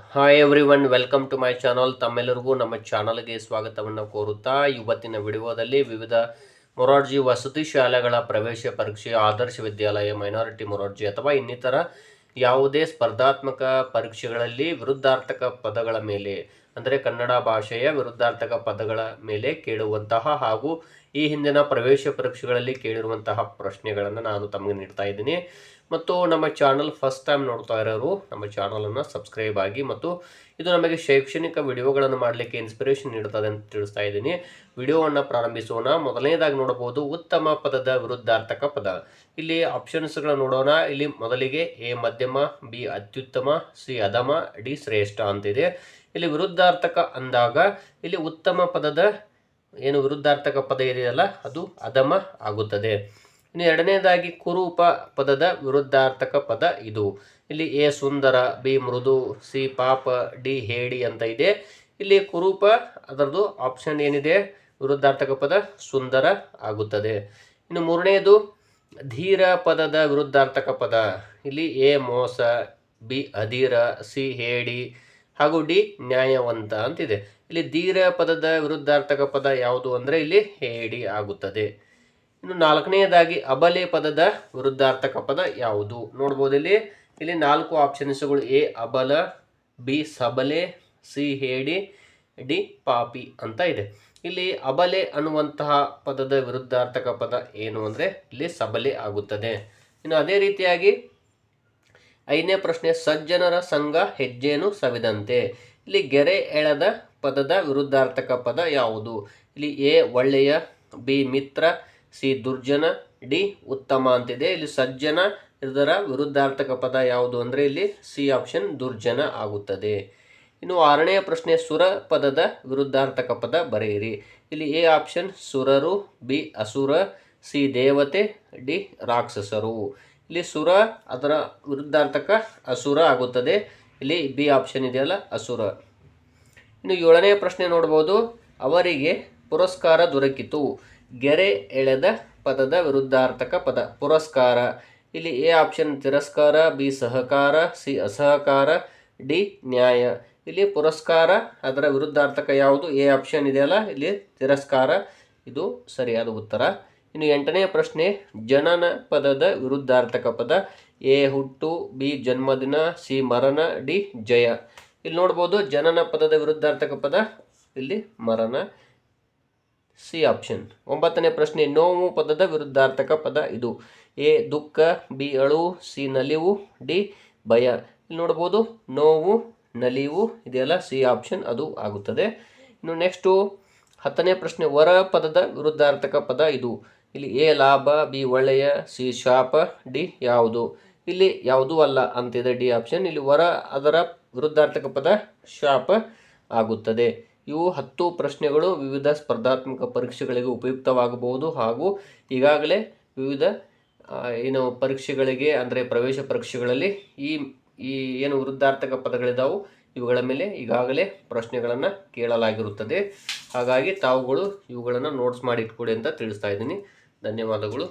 Hi everyone welcome to my channel ತಮ್ಮೆಲ್ಲರಿಗೂ ನಮ್ಮ ಚಾನಲ್ಗೆ ಸ್ವಾಗತವನ್ನು ಕೋರುತ್ತಾ, ಇವತ್ತಿನ ವಿಡಿಯೋದಲ್ಲಿ ವಿವಿಧ ಮೊರಾರ್ಜಿ ವಸತಿ ಶಾಲೆಗಳ ಪ್ರವೇಶ ಪರೀಕ್ಷೆ, ಆದರ್ಶ ವಿದ್ಯಾಲಯ ಮೈನಾರಿಟಿ ಮೊರಾರ್ಜಿ ಅಥವಾ ಇನ್ನಿತರ ಯಾವುದೇ ಸ್ಪರ್ಧಾತ್ಮಕ ಪರೀಕ್ಷೆಗಳಲ್ಲಿ ವಿರುದ್ಧಾರ್ಥಕ ಪದಗಳ ಮೇಲೆ, ಅಂದರೆ ಕನ್ನಡ ಭಾಷೆಯ ವಿರುದ್ಧಾರ್ಥಕ ಪದಗಳ ಮೇಲೆ ಕೇಳುವಂತಹ ಹಾಗೂ ಈ ಹಿಂದಿನ ಪ್ರವೇಶ ಪರೀಕ್ಷೆಗಳಲ್ಲಿ ಕೇಳಿರುವಂತಹ ಪ್ರಶ್ನೆಗಳನ್ನು ನಾನು ತಮಗೆ ನೀಡ್ತಾ ಇದ್ದೀನಿ. ಮತ್ತು ನಮ್ಮ ಚಾನಲ್ ಫಸ್ಟ್ ಟೈಮ್ ನೋಡ್ತಾ ಇರೋರು, ನಮ್ಮ ಚಾನಲನ್ನು ಸಬ್ಸ್ಕ್ರೈಬ್ ಆಗಿ ಮತ್ತು ಇದು ನಮಗೆ ಶೈಕ್ಷಣಿಕ ವಿಡಿಯೋಗಳನ್ನು ಮಾಡಲಿಕ್ಕೆ ಇನ್ಸ್ಪಿರೇಷನ್ ನೀಡುತ್ತದೆ ಅಂತ ತಿಳಿಸ್ತಾ ಇದ್ದೀನಿ. ವಿಡಿಯೋವನ್ನು ಪ್ರಾರಂಭಿಸೋಣ. ಮೊದಲನೇದಾಗಿ ನೋಡಬಹುದು, ಉತ್ತಮ ಪದದ ವಿರುದ್ಧಾರ್ಥಕ ಪದ. ಇಲ್ಲಿ ಆಪ್ಷನ್ಸ್ಗಳನ್ನು ನೋಡೋಣ. ಇಲ್ಲಿ ಮೊದಲಿಗೆ ಎ ಮಧ್ಯಮ, ಬಿ ಅತ್ಯುತ್ತಮ, ಸಿ ಅಧಮ ಡಿ ಶ್ರೇಷ್ಠ ಅಂತಿದೆ ಇಲ್ಲಿ ವಿರುದ್ಧಾರ್ಥಕ ಅಂದಾಗ ಇಲ್ಲಿ ಉತ್ತಮ ಪದದ ಏನು ವಿರುದ್ಧಾರ್ಥಕ ಪದ ಇದೆಯಲ್ಲ ಅದು ಅಧಮ ಆಗುತ್ತದೆ. ಇನ್ನು ಎರಡನೇದಾಗಿ ಕುರೂಪ ಪದದ ವಿರುದ್ಧಾರ್ಥಕ ಪದ ಇದು. ಇಲ್ಲಿ ಎ ಸುಂದರ, ಬಿ ಮೃದು, ಸಿ ಪಾಪ, ಡಿ ಹೇಡಿ ಅಂತ ಇದೆ. ಇಲ್ಲಿ ಕುರೂಪ ಅದರದು ಆಪ್ಷನ್ ಏನಿದೆ? ವಿರುದ್ಧಾರ್ಥಕ ಪದ ಸುಂದರ ಆಗುತ್ತದೆ. ಇನ್ನು ಮೂರನೆಯದು ಧೀರ ಪದದ ವಿರುದ್ಧಾರ್ಥಕ ಪದ. ಇಲ್ಲಿ ಎ ಮೋಸ, ಬಿ ಅಧೀರ, ಸಿ ಹೇಡಿ ಹಾಗೂ ಡಿ ನ್ಯಾಯವಂತ ಅಂತಿದೆ. ಇಲ್ಲಿ ಧೀರ ಪದದ ವಿರುದ್ಧಾರ್ಥಕ ಪದ ಯಾವುದು ಅಂದರೆ ಇಲ್ಲಿ ಹೇಡಿ ಆಗುತ್ತದೆ. ಇನ್ನು ನಾಲ್ಕನೆಯದಾಗಿ ಅಬಲೆ ಪದದ ವಿರುದ್ಧಾರ್ಥಕ ಪದ ಯಾವುದು? ನೋಡ್ಬೋದು ಇಲ್ಲಿ. ಇಲ್ಲಿ ನಾಲ್ಕು ಆಪ್ಷನ್ಸ್ಗಳು ಎ, ಅಬಲ, ಬಿ, ಸಬಲೆ, ಸಿ, ಹೇಡಿ, ಡಿ, ಪಾಪಿ ಅಂತ ಇದೆ. ಇಲ್ಲಿ ಅಬಲೆ ಅನ್ನುವಂತಹ ಪದದ ವಿರುದ್ಧಾರ್ಥಕ ಪದ ಏನು ಅಂದರೆ ಇಲ್ಲಿ ಸಬಲೆ ಆಗುತ್ತದೆ. ಇನ್ನು ಅದೇ ರೀತಿಯಾಗಿ ಐದನೇ ಪ್ರಶ್ನೆ, ಸಜ್ಜನರ ಸಂಘ ಹೆಜ್ಜೆನು ಸವಿದಂತೆ. ಇಲ್ಲಿ ಗೆರೆ ಎಳೆದ ಪದದ ವಿರುದ್ಧಾರ್ಥಕ ಪದ ಯಾವುದು? ಇಲ್ಲಿ ಎ, ಒಳ್ಳೆಯ, ಬಿ, ಮಿತ್ರ ಸಿ ದುರ್ಜನ ಡಿ ಉತ್ತಮ ಅಂತಿದೆ. ಇಲ್ಲಿ ಸಜ್ಜನ ಇದರ ವಿರುದ್ಧಾರ್ಥಕ ಪದ ಯಾವುದು ಅಂದರೆ ಇಲ್ಲಿ ಸಿ ಆಪ್ಷನ್ ದುರ್ಜನ ಆಗುತ್ತದೆ. ಇನ್ನು ಆರನೆಯ ಪ್ರಶ್ನೆ ಸುರ ಪದದ ವಿರುದ್ಧಾರ್ಥಕ ಪದ ಬರೆಯಿರಿ. ಇಲ್ಲಿ ಎ ಆಪ್ಷನ್ ಸುರರು, ಬಿ ಅಸುರ, ಸಿ ದೇವತೆ, ಡಿ ರಾಕ್ಷಸರು. ಇಲ್ಲಿ ಸುರ ಅದರ ವಿರುದ್ಧಾರ್ಥಕ ಅಸುರ ಆಗುತ್ತದೆ. ಇಲ್ಲಿ ಬಿ ಆಪ್ಷನ್ ಇದೆಯಲ್ಲ, ಅಸುರ. ಇನ್ನು ಏಳನೇ ಪ್ರಶ್ನೆ ನೋಡ್ಬೋದು. ಅವರಿಗೆ ಪುರಸ್ಕಾರ ದೊರಕಿತು. ಗೆರೆ ಎಳೆದ ಪದದ ವಿರುದ್ಧಾರ್ಥಕ ಪದ. ಪುರಸ್ಕಾರ. ಇಲ್ಲಿ ಎ ಆಪ್ಷನ್ ತಿರಸ್ಕಾರ, ಬಿ ಸಹಕಾರ, ಸಿ ಅಸಹಕಾರ, ಡಿ ನ್ಯಾಯ. ಇಲ್ಲಿ ಪುರಸ್ಕಾರ, ಅದರ ವಿರುದ್ಧಾರ್ಥಕ ಯಾವುದು? ಎ ಆಪ್ಷನ್ ಇದೆಯಲ್ಲ ಇಲ್ಲಿ ತಿರಸ್ಕಾರ. ಇದು ಸರಿಯಾದ ಉತ್ತರ. ಇನ್ನು ಎಂಟನೇ ಪ್ರಶ್ನೆ, ಜನನ ಪದದ ವಿರುದ್ಧಾರ್ಥಕ ಪದ. ಎ ಹುಟ್ಟು, ಬಿ ಜನ್ಮದಿನ, ಸಿ ಮರಣ, ಡಿ ಜಯ. ಇಲ್ಲಿ ನೋಡ್ಬೋದು, ಜನನ ಪದದ ವಿರುದ್ಧಾರ್ಥಕ ಪದ. ಇಲ್ಲಿ ಮರಣ. C option. ಒಂಬತ್ತನೇ ಪ್ರಶ್ನೆ, ನೋವು ಪದದ ವಿರುದ್ಧಾರ್ಥಕ ಪದ ಇದು. ಎ, ದುಃಖ, ಬಿ, ಅಳು, ಸಿ, ನಲಿವು, ಡಿ, ಭಯ. ಇಲ್ಲಿ ನೋಡ್ಬೋದು, ನೋವು, ನಲಿವು, ಇದೆಲ್ಲ ಸಿ ಆಪ್ಷನ್, ಅದು ಆಗುತ್ತದೆ. ಇನ್ನು ನೆಕ್ಸ್ಟು, ಹತ್ತನೇ ಪ್ರಶ್ನೆ, ವರ ಪದದ ವಿರುದ್ಧಾರ್ಥಕ ಪದ ಇದು. ಇಲ್ಲಿ ಎ, ಲಾಭ, ಬಿ, ಒಳ್ಳೆಯ, ಸಿ, ಶಾಪ, ಡಿ, ಯಾವುದು. ಇಲ್ಲಿ ಯಾವುದೂ ಅಲ್ಲ ಅಂತಿದೆ ಡಿ ಆಪ್ಷನ್. ಇಲ್ಲಿ ವರ ಅದರ ವಿರುದ್ಧಾರ್ಥಕ ಪದ ಶಾಪ ಆಗುತ್ತದೆ. ಇವು ಹತ್ತು ಪ್ರಶ್ನೆಗಳು ವಿವಿಧ ಸ್ಪರ್ಧಾತ್ಮಕ ಪರೀಕ್ಷೆಗಳಿಗೆ ಉಪಯುಕ್ತವಾಗಬಹುದು ಹಾಗೂ ಈಗಾಗಲೇ ವಿವಿಧ ಏನು ಪರೀಕ್ಷೆಗಳಿಗೆ, ಅಂದರೆ ಪ್ರವೇಶ ಪರೀಕ್ಷೆಗಳಲ್ಲಿ ಈ ಈ ಏನು ವೃದ್ಧಾರ್ಥಕ ಪದಗಳಿದ್ದಾವೆ ಇವುಗಳ ಮೇಲೆ ಈಗಾಗಲೇ ಪ್ರಶ್ನೆಗಳನ್ನು ಕೇಳಲಾಗಿರುತ್ತದೆ. ಹಾಗಾಗಿ ತಾವುಗಳು ಇವುಗಳನ್ನು ನೋಟ್ಸ್ ಮಾಡಿ ಇಟ್ಕೊಡಿ ಅಂತ ತಿಳಿಸ್ತಾ ಇದ್ದೀನಿ. ಧನ್ಯವಾದಗಳು.